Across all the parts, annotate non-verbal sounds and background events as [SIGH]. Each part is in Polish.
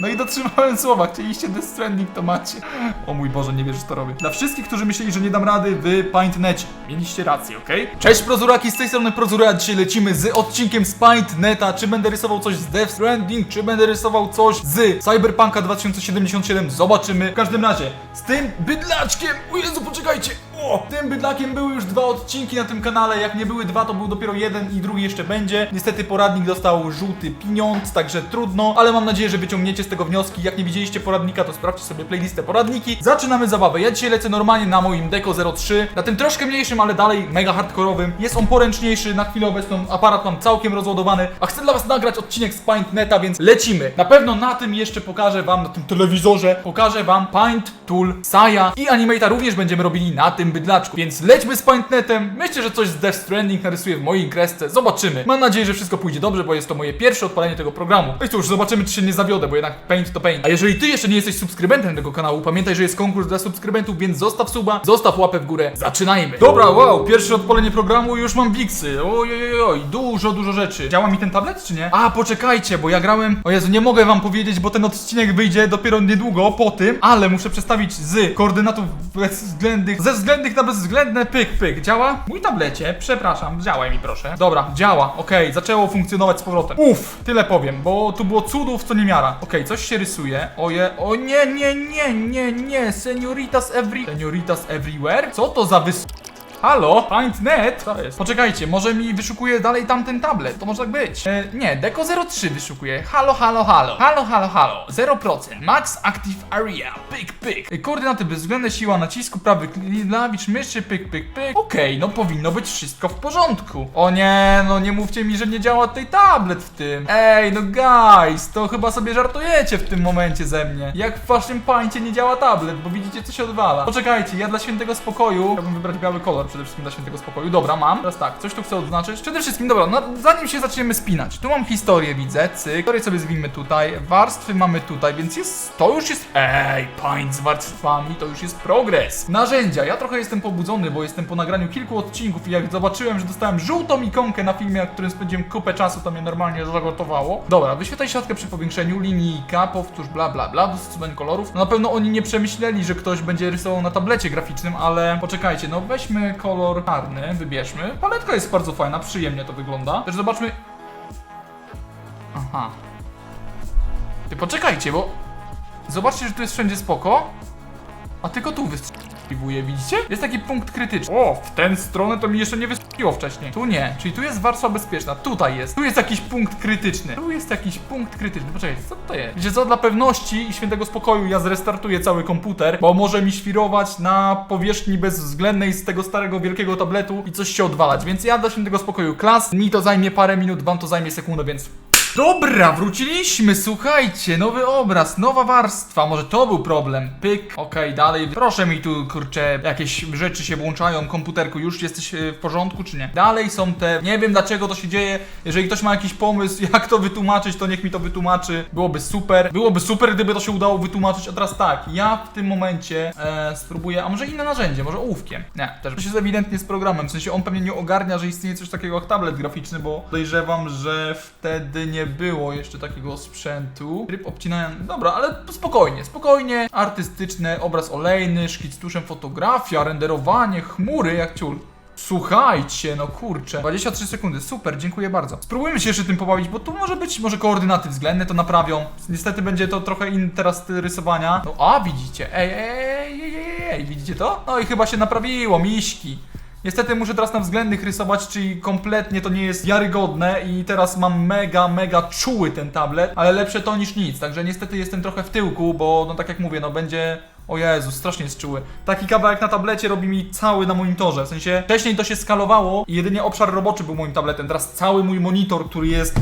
No i dotrzymałem słowa, chcieliście Death Stranding, to macie. O mój Boże, nie wierzysz, to robię. Dla wszystkich, którzy myśleli, że nie dam rady w PaintNecie, mieliście rację, okej? Cześć Prozuraki, z tej strony Prozura, dzisiaj lecimy z odcinkiem z PaintNeta. Czy będę rysował coś z Death Stranding, czy będę rysował coś z Cyberpunka 2077, zobaczymy. W każdym razie, z tym bydlaczkiem, o Jezu, poczekajcie, tym bydlakiem były już dwa odcinki na tym kanale, jak nie były dwa, to był dopiero jeden i drugi jeszcze będzie. Niestety poradnik dostał żółty pieniądz, także trudno, ale mam nadzieję, że wyciągniecie z tego wnioski. Jak nie widzieliście poradnika, to sprawdźcie sobie playlistę poradniki. Zaczynamy zabawę. Ja dzisiaj lecę normalnie na moim Deco 03, na tym troszkę mniejszym, ale dalej mega hardkorowym. Jest on poręczniejszy, na chwilę obecną aparat mam całkiem rozładowany, a chcę dla was nagrać odcinek z PaintNeta, więc lecimy. Na pewno na tym jeszcze pokażę wam, na tym telewizorze, pokażę wam Paint Tool Saya i Animata również będziemy robili na tym bydlaczku. Więc lećmy z PaintNetem. Myślę, że coś z Death Stranding narysuję w mojej kresce. Zobaczymy. Mam nadzieję, że wszystko pójdzie dobrze, bo jest to moje pierwsze odpalenie tego programu. No i cóż, zobaczymy, czy się nie zawiodę, bo jednak Paint to Paint. A jeżeli ty jeszcze nie jesteś subskrybentem tego kanału, pamiętaj, że jest konkurs dla subskrybentów, więc zostaw suba, zostaw łapę w górę. Zaczynajmy. Dobra, wow, pierwsze odpalenie programu już mam wiksy. Ojej, dużo, dużo rzeczy. Działa mi ten tablet, czy nie? A, poczekajcie, bo ja grałem... O Jezu, nie mogę wam powiedzieć, bo ten odcinek wyjdzie dopiero niedługo po tym, ale muszę przestawić z koordynatów bezwzględnych, ze względnych na bezwzględne, pyk, pyk. Działa? Mój tablecie, przepraszam, działaj mi proszę. Dobra, działa, okej, zaczęło funkcjonować z powrotem. Uff, tyle powiem, bo tu było cudów, co nie miara. Okej, coś się rysuje. Oje, o nie, nie, nie, nie, nie, senioritas every... Senioritas everywhere? Co to za wys... Halo? PaintNet? Co jest? Poczekajcie, może mi wyszukuje dalej tamten tablet, to może tak być. E, nie, Deco 03 wyszukuje. Halo, halo, halo. Halo, halo, halo. 0%. Max Active Area. Pyk, pyk. E, Koordynaty bezwzględne, siła nacisku, prawy klawicz myszy, pyk, pyk, pyk. Okej, no powinno być wszystko w porządku. O nie, no nie mówcie mi, że nie działa tutaj tablet w tym. Ej, no guys, to chyba sobie żartujecie w tym momencie ze mnie. Jak w waszym pańcie nie działa tablet, bo widzicie co się odwala. Poczekajcie, ja dla świętego spokoju chciałbym wybrać biały kolor przede wszystkim dla świętego spokoju. Dobra, mam. Teraz tak, coś tu chcę odznaczyć. Przede wszystkim, dobra, no, zanim się zaczniemy spinać, tu mam historię, widzę, cyk. Historię sobie zwinmy tutaj, warstwy mamy tutaj, więc jest, to już jest, ej, paint z warstwami, to już jest progres. Narzędzia, ja trochę jestem pobudzony, bo jestem po nagraniu kilku odcinków i jak zobaczyłem, że dostałem żółtą ikonkę na filmie, na którym spędziłem kupę czasu, to mnie normalnie zagotowało. Dobra, wyświetlaj siatkę przy powiększeniu, linijka, powtórz, bla, bla, bla, dostosowanie kolorów. No na pewno oni nie przemyśleli, że ktoś będzie rysował na tablecie graficznym, ale poczekajcie, no weźmy kolor czarny, wybierzmy. Paletka jest bardzo fajna, przyjemnie to wygląda. Też zobaczmy... Aha. Ty poczekajcie, bo... Zobaczcie, że tu jest wszędzie spoko, a tylko tu widzicie? Jest taki punkt krytyczny. O, w tę stronę to mi jeszcze nie wystrzeliło wcześniej. Tu nie, czyli tu jest warstwa bezpieczna, tutaj jest. Tu jest jakiś punkt krytyczny. Tu jest jakiś punkt krytyczny. Poczekajcie, co to jest? Wiecie co, dla pewności i świętego spokoju ja zrestartuję cały komputer, bo może mi świrować na powierzchni bezwzględnej z tego starego wielkiego tabletu i coś się odwalać, więc ja dla świętego spokoju klas. Mi to zajmie parę minut, wam to zajmie sekundę, więc Dobra, wróciliśmy, słuchajcie, nowy obraz, nowa warstwa, może to był problem, pyk, okej, dalej, proszę mi tu, kurczę, jakieś rzeczy się włączają, komputerku, już jesteś e, w porządku, czy nie? Dalej są te, nie wiem dlaczego to się dzieje, jeżeli ktoś ma jakiś pomysł, [LAUGHS] jak to wytłumaczyć, to niech mi to wytłumaczy, byłoby super, byłoby super, gdyby to się udało wytłumaczyć, a teraz tak, ja w tym momencie e, spróbuję, a może inne narzędzie, może ołówkiem, nie, też. To jest ewidentnie z programem, w sensie on pewnie nie ogarnia, że istnieje coś takiego jak tablet graficzny, bo podejrzewam, że wtedy nie było jeszcze takiego sprzętu. Tryb obcinania, dobra, ale spokojnie, spokojnie, artystyczne, obraz olejny, szkic tuszem, fotografia, renderowanie, chmury, jak ciul. Słuchajcie, no kurczę. 23 sekundy, super, dziękuję bardzo. Spróbujmy się jeszcze tym pobawić, bo tu może być, może koordynaty względne to naprawią. Niestety będzie to trochę inny teraz styl rysowania. No a, widzicie, ej, ej, ej, ej, ej, ej, widzicie to? No i chyba się naprawiło, miśki. Niestety muszę teraz na względnych rysować, czyli kompletnie to nie jest wiarygodne i teraz mam mega, mega czuły ten tablet, ale lepsze to niż nic, także niestety jestem trochę w tyłku, bo no tak jak mówię, no będzie... O Jezu, strasznie jest czuły. Taki kawałek na tablecie robi mi cały na monitorze, w sensie wcześniej to się skalowało i jedynie obszar roboczy był moim tabletem, teraz cały mój monitor, który jest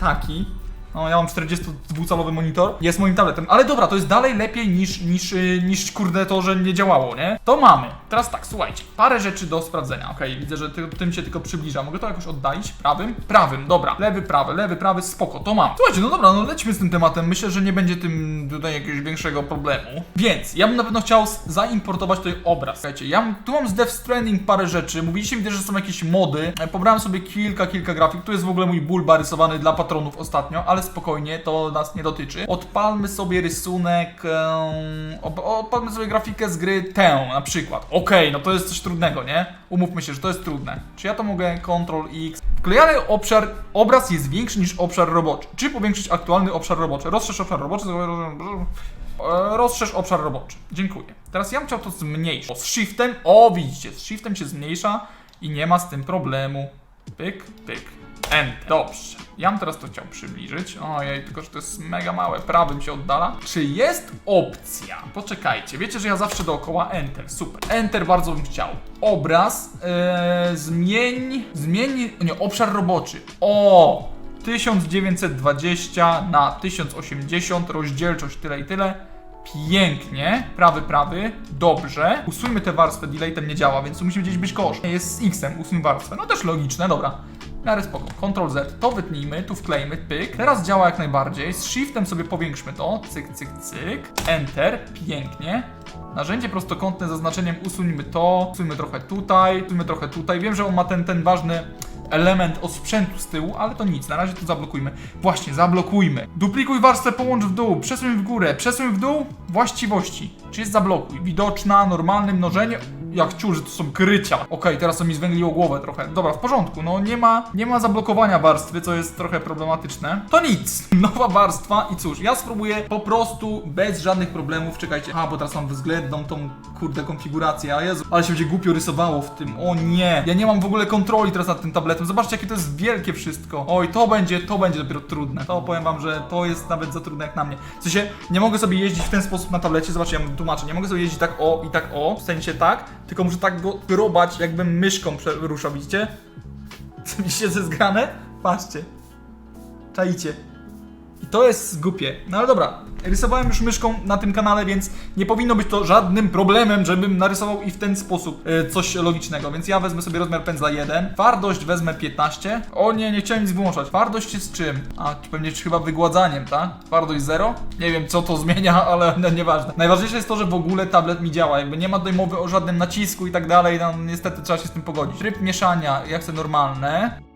taki, no, ja mam 42-calowy monitor, jest moim tabletem. Ale dobra, to jest dalej lepiej niż, niż, yy, niż kurde to, że nie działało, nie? To mamy. Teraz tak, słuchajcie, parę rzeczy do sprawdzenia. Okej, widzę, że ty, tym się tylko przybliża. Mogę to jakoś oddalić? Prawym? Prawym, dobra. Lewy, prawy, lewy, prawy, spoko, to mam. Słuchajcie, no dobra, no lećmy z tym tematem. Myślę, że nie będzie tym tutaj jakiegoś większego problemu. Więc, ja bym na pewno chciał zaimportować tutaj obraz. Słuchajcie, ja m- tu mam z Death Stranding parę rzeczy. Mówiliście mi że są jakieś mody. E, Pobrałem sobie kilka, kilka grafik. Tu jest w ogóle mój bulba rysowany dla patronów ostatnio, ale ale spokojnie, to nas nie dotyczy. Odpalmy sobie rysunek, odpalmy sobie grafikę z gry tę na przykład. Okej, no to jest coś trudnego, nie? Umówmy się, że to jest trudne. Czy ja to mogę Ctrl X? Wklejany obszar, obraz jest większy niż obszar roboczy. Czy powiększyć aktualny obszar roboczy? Rozszerz obszar roboczy. E, Rozszerz obszar roboczy. Dziękuję. Teraz ja bym chciał to zmniejszyć. Z shiftem, o widzicie, z shiftem się zmniejsza i nie ma z tym problemu. Pyk, pyk, enter. Dobrze. Ja bym teraz to chciał przybliżyć. Ojej, tylko że to jest mega małe. Prawym się oddala. Czy jest opcja? Poczekajcie, wiecie, że ja zawsze dookoła enter. Super. Enter bardzo bym chciał. Obraz, e, zmień, zmień, nie, obszar roboczy. O! 1920 na 1080, rozdzielczość tyle i tyle. Pięknie, prawy, prawy, dobrze. Usuńmy tę warstwę, deletem nie działa, więc tu musi gdzieś być kosz. Jest z X-em, usuń warstwę. No też logiczne, dobra. Miarę spoko. Ctrl Z, to wytnijmy, tu wklejmy, pyk. Teraz działa jak najbardziej. Z Shiftem sobie powiększmy to. Cyk, cyk, cyk. Enter, pięknie. Narzędzie prostokątne z zaznaczeniem usuńmy to, usuńmy trochę tutaj, usuńmy trochę tutaj. Wiem, że on ma ten, ten ważny element od sprzętu z tyłu, ale to nic, na razie to zablokujmy. Właśnie, zablokujmy. Duplikuj warstwę, połącz w dół, przesuń w górę, przesuń w dół, właściwości. Czy jest zablokuj? Widoczna, normalne mnożenie. Jak ciur, że to są krycia. Okej, teraz to mi zwęgliło głowę trochę. Dobra, w porządku, no nie ma, nie ma zablokowania warstwy, co jest trochę problematyczne. To nic, [LAUGHS] nowa warstwa i cóż, ja spróbuję po prostu bez żadnych problemów, czekajcie. A, bo teraz mam względną tą, kurde, konfigurację, a Jezu, ale się będzie głupio rysowało w tym, o nie. Ja nie mam w ogóle kontroli teraz nad tym tabletem, zobaczcie jakie to jest wielkie wszystko. Oj, to będzie, to będzie dopiero trudne. To powiem wam, że to jest nawet za trudne jak na mnie. W sensie, nie mogę sobie jeździć w ten sposób na tablecie, zobaczcie, ja tłumaczę, nie mogę sobie jeździć tak o i tak o, w sensie tak, tylko muszę tak go grobać, jakbym myszką ruszał, widzicie? Widzicie, co jest? Patrzcie. Czajcie. I to jest głupie. No ale dobra, rysowałem już myszką na tym kanale, więc nie powinno być to żadnym problemem, żebym narysował i w ten sposób e, coś logicznego. Więc ja wezmę sobie rozmiar pędzla 1, twardość wezmę 15. O nie, nie chciałem nic wyłączać. Twardość jest czym? A, pewnie chyba wygładzaniem, tak? Twardość 0? Nie wiem co to zmienia, [LAUGHS] ale no, nieważne. Najważniejsze jest to, że w ogóle tablet mi działa. Jakby nie ma tutaj mowy o żadnym nacisku i tak dalej, no niestety trzeba się z tym pogodzić. Tryb mieszania, ja chcę normalne.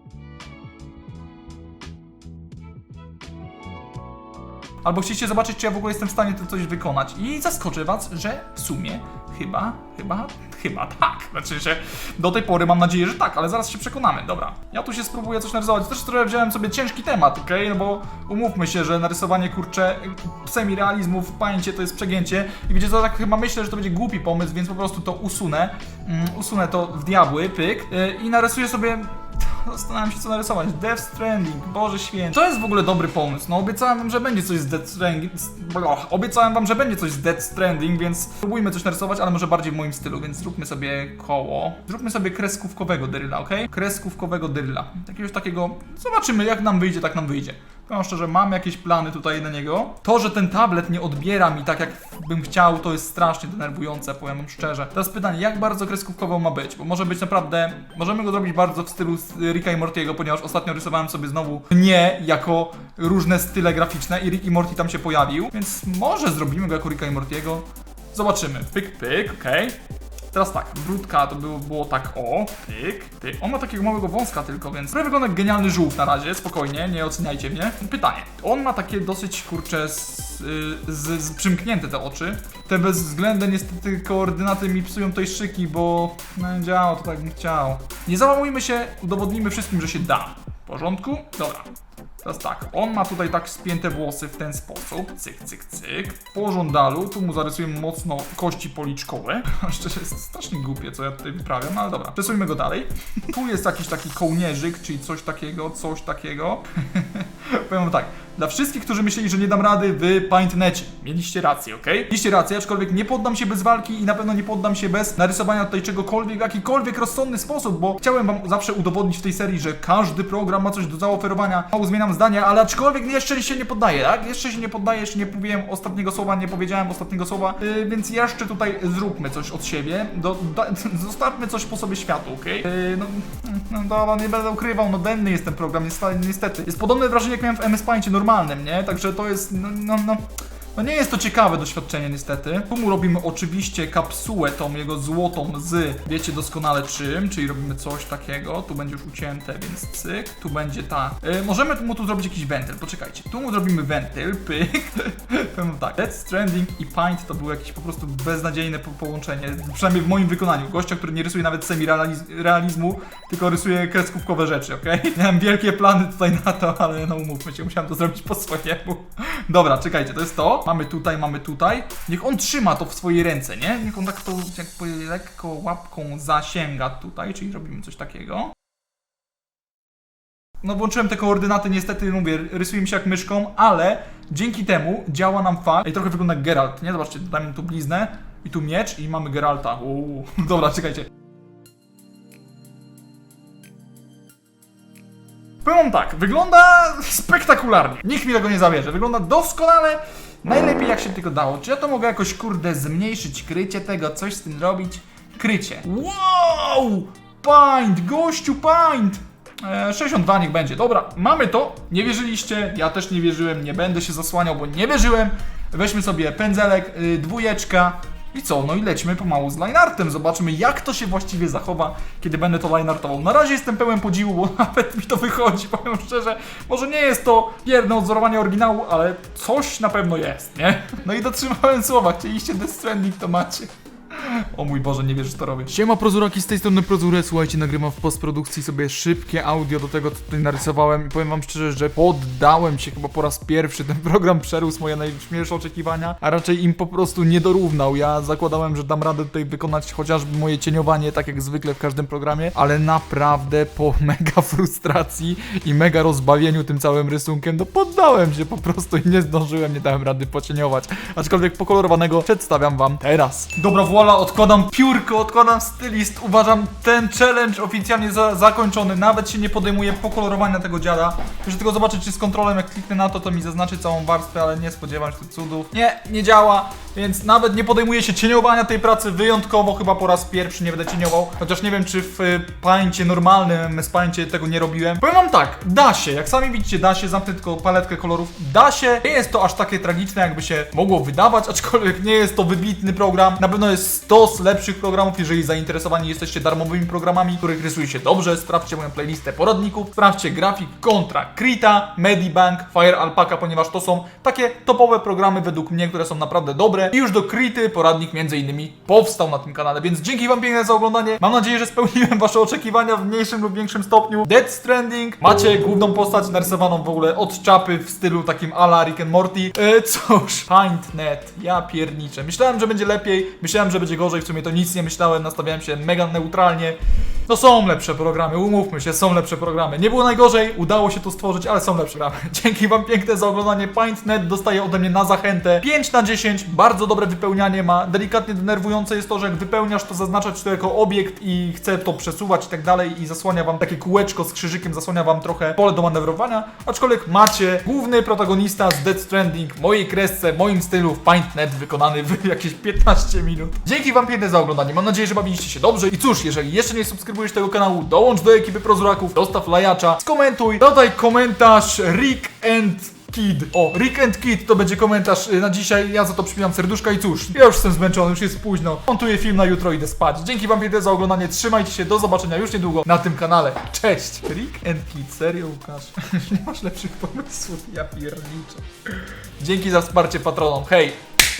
Albo chcieliście zobaczyć, czy ja w ogóle jestem w stanie to coś wykonać. I zaskoczę was, że w sumie chyba, chyba, chyba tak. Znaczy, że do tej pory mam nadzieję, że tak, ale zaraz się przekonamy. Dobra, ja tu się spróbuję coś narysować. Też trochę wziąłem sobie ciężki temat, okej? No bo umówmy się, że narysowanie, kurcze, semi-realizmu w to jest przegięcie. I wiecie co, tak chyba myślę, że to będzie głupi pomysł, więc po prostu to usunę. Mm, usunę to w diabły, pyk. Yy, I narysuję sobie Zastanawiam się co narysować. Death Stranding, Boże święty. To jest w ogóle dobry pomysł. No obiecałem wam, że będzie coś z Death Stranding. Blah. Obiecałem wam, że będzie coś z Death Stranding, więc spróbujmy coś narysować, ale może bardziej w moim stylu, więc zróbmy sobie koło. Zróbmy sobie kreskówkowego dryla, ok? Kreskówkowego dryla. Jakiegoś takiego. Zobaczymy, jak nam wyjdzie, tak nam wyjdzie. Powiem szczerze, mam jakieś plany tutaj na niego. To, że ten tablet nie odbiera mi tak, jak bym chciał, to jest strasznie denerwujące, powiem szczerze. Teraz pytanie, jak bardzo kreskówkowo ma być? Bo może być naprawdę, możemy go zrobić bardzo w stylu Ricka i Mortiego, ponieważ ostatnio rysowałem sobie znowu nie jako różne style graficzne i Rick i Morty tam się pojawił, więc może zrobimy go jako Ricka i Mortiego. Zobaczymy. Pyk, pyk, okej. Teraz tak, brudka to było, było tak o, pyk, pyk. On ma takiego małego wąska tylko, więc prawie wygląda jak genialny żółw na razie, spokojnie, nie oceniajcie mnie. Pytanie, on ma takie dosyć, kurcze, z, y, z, z przymknięte te oczy. Te bezwzględne niestety koordynaty mi psują tutaj szyki, bo no nie działo to tak bym chciał. Nie załamujmy się, udowodnimy wszystkim, że się da. W porządku? Dobra. Teraz tak, on ma tutaj tak spięte włosy w ten sposób, cyk, cyk, cyk. Po żądalu, tu mu zarysujemy mocno kości policzkowe. [LAUGHS] Szczerze jest strasznie głupie, co ja tutaj wyprawiam, ale dobra. Przesuńmy go dalej. Tu jest jakiś taki kołnierzyk, czyli coś takiego, coś takiego. [LAUGHS] Powiem tak, dla wszystkich, którzy myśleli, że nie dam rady w PaintNecie, mieliście rację, ok? Mieliście rację, aczkolwiek nie poddam się bez walki i na pewno nie poddam się bez narysowania tutaj czegokolwiek w jakikolwiek rozsądny sposób, bo chciałem wam zawsze udowodnić w tej serii, że każdy program ma coś do zaoferowania. Mało zmieniam zdanie, ale aczkolwiek jeszcze się nie poddaję, tak? Jeszcze się nie poddaję, jeszcze nie mówiłem ostatniego słowa, nie powiedziałem ostatniego słowa, yy, więc jeszcze tutaj zróbmy coś od siebie, do, da, [LAUGHS] zostawmy coś po sobie światu, ok? Yy, no, no dobra, nie będę ukrywał, no denny jest ten program, niestety. niestety. Jest podobne wrażenie, jak miałem w MS Paincie normalnym, nie? Także to jest, no, no, no No nie jest to ciekawe doświadczenie niestety. Tu mu robimy oczywiście kapsułę tą jego złotą z, wiecie doskonale czym, czyli robimy coś takiego, tu będzie już ucięte, więc cyk, tu będzie ta... Y, możemy mu tu zrobić jakiś wentyl, poczekajcie, tu mu zrobimy wentyl, [LAUGHS] pyk, powiem tak, Death Stranding i Paint to było jakieś po prostu beznadziejne po połączenie, przynajmniej w moim wykonaniu. Gościa, który nie rysuje nawet semi-realizmu, tylko rysuje kreskówkowe rzeczy, okej? [LAUGHS] Miałem wielkie plany tutaj na to, ale no umówmy się, musiałem to zrobić po swojemu. Dobra, czekajcie, to jest to. Mamy tutaj, mamy tutaj. Niech on trzyma to w swojej ręce, nie? Niech on tak to jakby lekko łapką zasięga tutaj, czyli robimy coś takiego. No włączyłem te koordynaty, niestety mówię, rysuje mi się jak myszką, ale dzięki temu działa nam fakt. Ej, trochę wygląda jak Geralt, nie? Zobaczcie, dajmy tu bliznę i tu miecz i mamy Geralta. Uuu. [LAUGHS] Dobra, czekajcie. Powiem tak, wygląda [LAUGHS] spektakularnie. Nikt mi tego nie zabierze. Wygląda doskonale. Najlepiej jak się tylko dało. Czy ja to mogę jakoś, kurde, zmniejszyć krycie tego, coś z tym robić? Krycie. Wow! Paint! Gościu, paint! E, 62 niech będzie. Dobra, mamy to. Nie wierzyliście, ja też nie wierzyłem, nie będę się zasłaniał, bo nie wierzyłem. Weźmy sobie pędzelek, y, dwójeczka. I co? No i lećmy pomału z lineartem. Zobaczymy, jak to się właściwie zachowa, kiedy będę to lineartował. Na razie jestem pełen podziwu, bo [LAUGHS] nawet mi to wychodzi, powiem szczerze. Może nie jest to pierne odzorowanie oryginału, ale coś na pewno jest, nie? No i dotrzymałem słowa. Chcieliście Death Stranding, to macie. O mój Boże, nie wiesz, że to robię. Siema Prozuraki, z tej strony Prozurę. Słuchajcie, nagrywam w postprodukcji sobie szybkie audio do tego, co tutaj narysowałem i powiem wam szczerze, że poddałem się chyba po raz pierwszy. Ten program przerósł moje najśmielsze oczekiwania, a raczej im po prostu nie dorównał. Ja zakładałem, że dam radę tutaj wykonać chociażby moje cieniowanie, tak jak zwykle w każdym programie, ale naprawdę po [LAUGHS] mega frustracji i mega rozbawieniu tym całym rysunkiem, no poddałem się po prostu i nie zdążyłem, nie dałem rady pocieniować. Aczkolwiek pokolorowanego przedstawiam wam teraz. Dobra, voila, odkładam piórko, odkładam stylist. Uważam ten challenge oficjalnie za zakończony. Nawet się nie podejmuję pokolorowania tego dziada. Muszę tylko zobaczyć, czy z kontrolem, jak kliknę na to, to mi zaznaczy całą warstwę, ale nie spodziewam się cudów. Nie, nie działa, więc nawet nie podejmuję się cieniowania tej pracy wyjątkowo, chyba po raz pierwszy nie będę cieniował. Chociaż nie wiem, czy w y, pańcie normalnym MS Paincie tego nie robiłem. Powiem wam tak, da się, jak sami widzicie, da się, zamknę tylko paletkę kolorów, da się. Nie jest to aż takie tragiczne, jakby się mogło wydawać, [LAUGHS] aczkolwiek nie jest to wybitny program. Na pewno jest stos lepszych programów, jeżeli zainteresowani jesteście darmowymi programami, których rysuje się dobrze. Sprawdźcie moją playlistę poradników, sprawdźcie grafik kontra Krita, Medibank, Fire Alpaca, ponieważ to są takie topowe programy według mnie, które są naprawdę dobre. I już do Krity poradnik między innymi powstał na tym kanale, więc dzięki wam piękne za oglądanie. Mam nadzieję, że spełniłem wasze oczekiwania w mniejszym lub większym stopniu. Dead Stranding, macie główną postać narysowaną w ogóle od czapy w stylu takim ala Rick and Morty. E, cóż, PaintNet, ja pierniczę. Myślałem, że będzie lepiej, myślałem, że będzie gorzej, w sumie to nic nie myślałem, nastawiałem się mega neutralnie. No są lepsze programy, umówmy się, są lepsze programy. Nie było najgorzej, udało się to stworzyć, ale są lepsze programy. [LAUGHS] Dzięki wam piękne za oglądanie. PaintNet dostaje ode mnie na zachętę 5 na 10, bardzo dobre wypełnianie ma. Delikatnie denerwujące jest to, że jak wypełniasz, to zaznaczać to jako obiekt i chce to przesuwać i tak dalej i zasłania wam takie kółeczko z krzyżykiem, zasłania wam trochę pole do manewrowania. Aczkolwiek macie główny protagonista z Dead Stranding, mojej kresce, moim stylu w PaintNet wykonany w [LAUGHS] jakieś 15 minut. Dzięki wam piękne za oglądanie. Mam nadzieję, że bawiliście się dobrze. I cóż, jeżeli jeszcze nie subskrybujesz tego kanału, dołącz do ekipy Prozuraków, dostaw lajacza, skomentuj, dodaj komentarz Rick and Kid. O, Rick and Kid to będzie komentarz y, na dzisiaj. Ja za to przypinam serduszka i cóż, ja już jestem zmęczony, już jest późno. Montuję film na jutro, idę spać. Dzięki wam piękne za oglądanie, trzymajcie się, do zobaczenia już niedługo na tym kanale. Cześć! Rick and Kid, serio Łukasz? [LAUGHS] nie masz lepszych pomysłów, ja pierniczę. Dzięki za wsparcie patronom, hej!